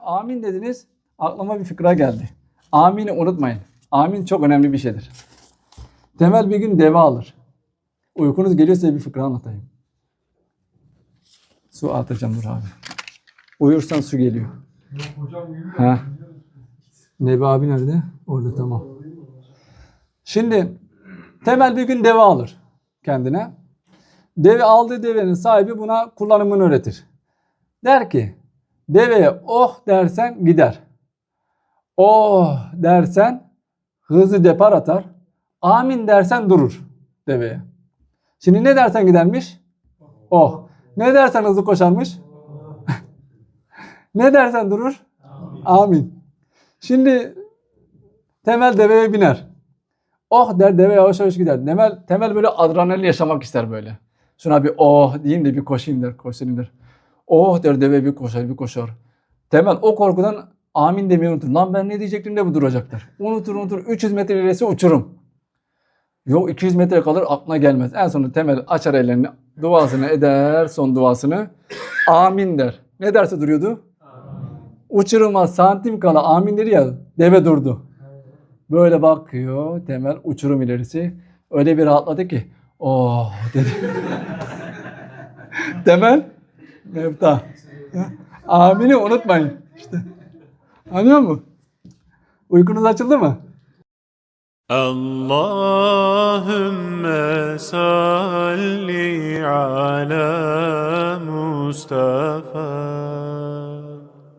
amin dediniz. Aklıma bir fıkra geldi. Amini unutmayın. Amin çok önemli bir şeydir. Temel bir gün deve alır. Uykunuz geliyorsa bir fıkra anlatayım. Su atacağım dur abi. Uyursan su geliyor. Ha. Nebi abi nerede? Orada tamam. Şimdi Temel bir gün deve alır kendine. Deve aldığı devenin sahibi buna kullanımını öğretir. Der ki deveye oh dersen gider. Oh dersen hızlı depar atar. Amin dersen durur deveye. Şimdi ne dersen gidermiş? Oh. Ne dersen hızlı koşarmış? ne dersen durur? Amin. Şimdi Temel deveye biner. Oh der deve yavaş yavaş gider. Temel, temel böyle adrenalin yaşamak ister böyle. Şuna bir oh diyeyim de bir koşayım der, koşayım der. Oh der deve bir koşar bir koşar. Temel o korkudan amin demeyi unutur. Lan ben ne diyecektim de bu duracak der. Unutur unutur 300 metre ilerisi uçurum. Yok 200 metre kalır aklına gelmez. En sonunda Temel açar ellerini duasını eder son duasını. Amin der. Ne derse duruyordu? Uçuruma santim kala amin dedi ya deve durdu. Böyle bakıyor Temel uçurum ilerisi. Öyle bir rahatladı ki oh dedi. Temel Mevta. Amini unutmayın. İşte. Anlıyor musun? Uykunuz açıldı mı? Allahümme salli ala Mustafa